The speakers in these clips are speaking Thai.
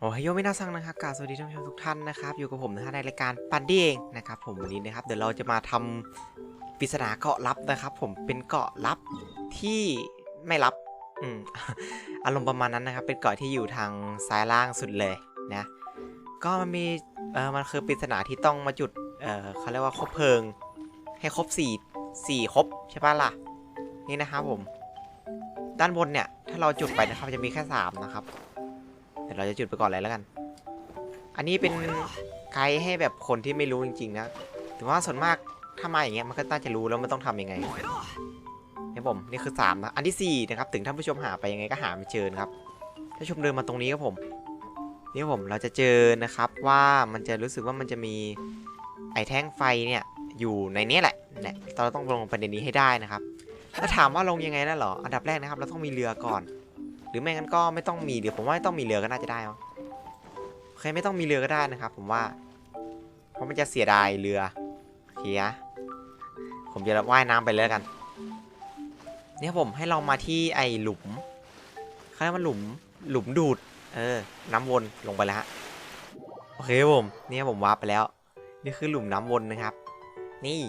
โอ้ยไมินาซังนะครับกาสวัสดีท่านผู้ชมทุกท่านนะครับ อยู่กับผมนะฮะในรายการปันดี้เองนะครับผมวันนี้นะครับเดี๋ยวเราจะมาทำปริศนาเกาะลับนะครับ ผมเป็นเกาะลับที่ไม่ลับอืมอารมณ์ประมาณนั้นนะครับ เป็นเกาะที่อยู่ทางซ้ายล่างสุดเลยนะก็มันมีเออมันคือปริศนาที่ต้องมาจุดเออเขาเรียกว่าคบเพลิง ให้ครบสี่สี่ครบใช่ปะล่ะนี่นะครับผม ด้านบนเนี่ยถ้าเราจุดไปนะครับจะมีแค่สามนะครับ ดี๋ยวเราจะจุดไปก่อนเลยแล้วกัน อันนี้เป็นไกด์ให้แบบคนที่ไม่รู้จริงๆนะถือว่าส่วนมากถ้ามาอย่างเงี้ยมันก็น่าจะรู้แล้วมันต้องทำยังไงเนี่ยผมนี่คือ3นะอันที่4นะครับถึงท่านผู้ชมหาไปยังไงก็หาไม่เจอครับท่าชมเดินมาตรงนี้ครับผมนี่ผมเราจะเจอนะครับว่ามันจะรู้สึกว่ามันจะมีไอแท่งไฟเนี่ยอยู่ในนี้แหละเนี่ยเราต้องลงประเด็นนี้ให้ได้นะครับถ้าถามว่าลงยังไงนะเหรออันดับแรกนะครับ เราต้องมีเรือก่อน หรือไม่งั้นก็ไม่ต้องมีเดี๋ยวผมว่าไม่ต้องมีเรือก็น่าจะได้โอเคไม่ต้องมีเรือก็ได้นะครับ ผมว่า เพราะมันจะเสียดายเรือเฮียผมจะว่ายน้ำไปเลยกัน เนี่ยผมให้เรามาที่ไอหลุมเขาเรียกว่าหลุมหลุมดูด เออ น้ำวนลงไปแล้วฮะโอเคผมเนี่ยผมวาร์ปไปแล้ว นี่คือหลุมน้ำวนนะครับ นี่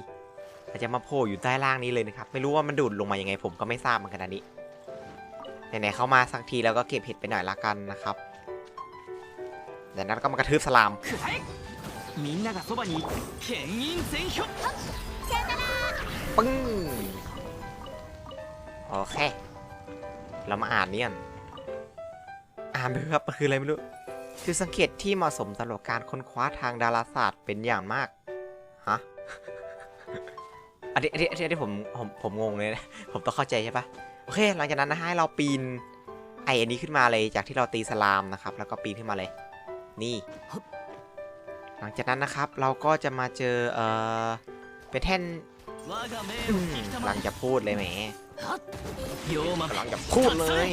อาจจะมาโผล่อยู่ใต้ล่างนี้เลยนะครับ ไม่รู้ว่ามันดูดลงมายังไงผมก็ไม่ทราบเหมือนกันอันนี้ ไหนๆเข้ามาสักทีแล้วก็เก็บเห็ดไปหน่อยละกันนะครับเดี๋ยวนั้นก็มากระทืบสลามปึ้งโอเค เรามาอ่านเนี่ยอ่านดูครับคืออะไรไม่รู้คือสังเกตที่เหมาะสมสำหรับการค้นคว้าทางดาราศาสตร์เป็นอย่างมากฮะอันนี้อันนี้อันนี้ผมผมผมงงเลยนะผมต้องเข้าใจใช่ปะ โอเคหลังจากนั้นนะให้เราปีนไออันนี้ขึ้นมาเลยจากที่เราตีสลามนะครับ แล้วก็ปีนขึ้นมาเลย นี่ หลังจากนั้นนะครับเราก็จะมาเจอเออเป็นแท่นกำลังจะพูดเลยแม่กำลังจะพูดเลย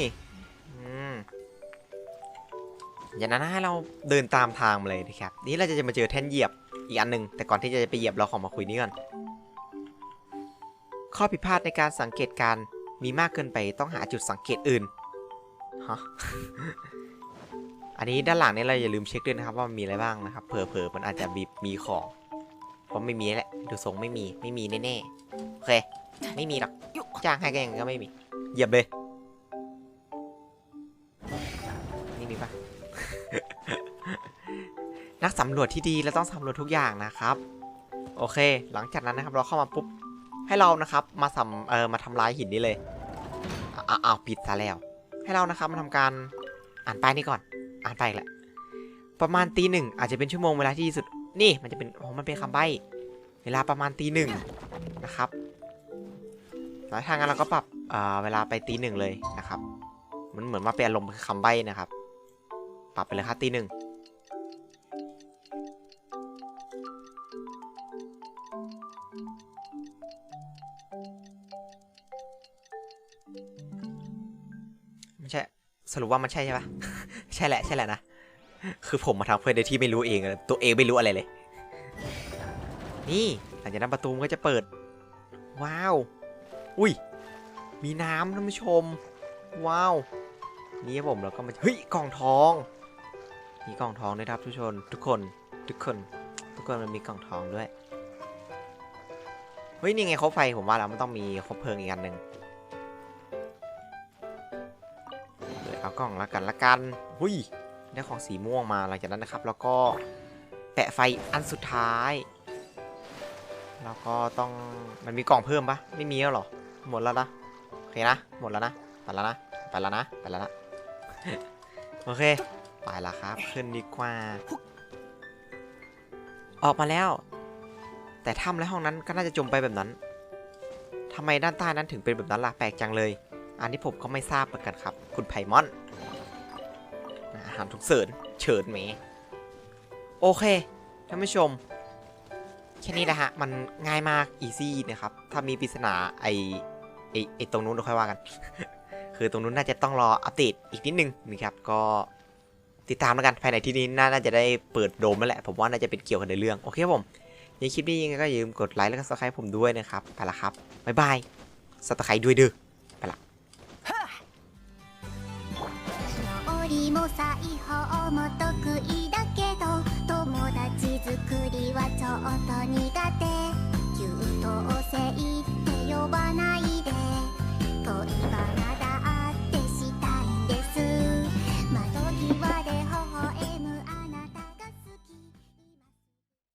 อย่างนั้นให้เราเดินตามทางมาเลยนะครับ นี่เราจะมาเจอแท่นเหยียบอีกอันหนึ่งแต่ก่อนที่จะไปเหยียบเราขอมาคุยนี่ก่อนข้อผิดพลาดในการสังเกตการ มีมากเกินไปต้องหาจุดสังเกตอื่นฮะอันนี้ด้านหลังนี่เราอย่าลืมเช็คด้วยนะครับว่ามันมีอะไรบ้างนะครับเผลอๆมันอาจจะมีบมีของเพราะไม่มีแหละดูทรงไม่มีไม่มีแน่ๆโอเคไม่มีหรอกจ้างให้ก็ยังก็ไม่มีเหยียบเลยนี่มีปะนักสำรวจที่ดีเราต้องสำรวจทุกอย่างนะครับ โอเค หลังจากนั้นนะครับเราเข้ามาปุ๊บ ให้เรานะครับมาสำเออมาทำลายหินนี้เลยอ้าวปิดซะแล้ว ให้เรานะครับมาทำการอ่านป้ายนี้ก่อน อ่านไปแหละประมาณตีหนึ่งอาจจะเป็นชั่วโมงเวลาที่ดีสุดนี่มันจะเป็นโอ้มันเป็นคำใบ้เวลาประมาณตีหนึ่งนะครับแล้วทางนั้นเราก็ปรับอ่าเวลาไปตีหนึ่งเลยนะครับ มันเหมือนมาเป็นอารมณ์คำใบ้นะครับ ปรับไปเลยครับตีหนึ่ง ไม่ใช่ สรุปว่ามันใช่ใช่ปะใช่แหละใช่แหละนะ คือผมมาทำเพื่อนโดยที่ไม่รู้เอง ตัวเองไม่รู้อะไรเลย นี่หลังจากนั้นประตูมันก็จะเปิด ว้าว อุ้ย มีน้ำท่านผู้ชม ว้าว นี่ผมแล้วก็มา เฮ้ย กล่องทอง มีกล่องทองด้วยครับทุกชน ทุกคน ทุกคน ทุกคนมันมีกล่องทองด้วย เฮ้ย นี่ไงครบไฟผมว่าแล้วมันต้องมีครบเพลิงอีกอันหนึ่ง เดี๋ยวเอากล่องละกันละกันหุยได้ของสีม่วงมาหลังจากนั้นนะครับ แล้วก็แปะไฟอันสุดท้าย แล้วก็ต้องมันมีกล่องเพิ่มปะไม่มีแล้วหรอ หมดแล้วนะโอเคนะ หมดแล้วนะไปแล้วนะไปแล้วนะไปแล้วนะโอเคไปละครับ ขึ้นดีกว่า ออกมาแล้ว แต่ถ้ำและห้องนั้นก็น่าจะจมไปแบบนั้นทำไมด้านใต้นั้นถึงเป็นแบบนั้นล่ะแปลกจังเลย อันนี้ผมก็ไม่ทราบเหมือนกันครับ คุณไพมอนอาหารทุกเสริญเฉินเมโอเคท่านผู้ชม แค่นี้แหละฮะ มันง่ายมากอีซี่นะครับ ถ้ามีปริศนาไอไอไอตรงนู้นเราค่อยว่ากัน คือตรงนู้นน่าจะต้องรออัปเดตอีกนิดนึงนะครับ ก็ติดตามแล้วกันภายในที่นี้น่าจะได้เปิดโดมแล้วแหละ ผมว่าน่าจะเป็นเกี่ยวกับในเรื่อง โอเคครับผมในคลิปนี้ยังไงก็อย่าลืมกดไลค์แล้วก็ซับสไครต์ผมด้วยนะครับ ไปละครับ บ๊ายบายซับสไครต์ด้วยเด้อ も裁縫も得意だけど友達作りはちょっと苦手。優等生って呼ばない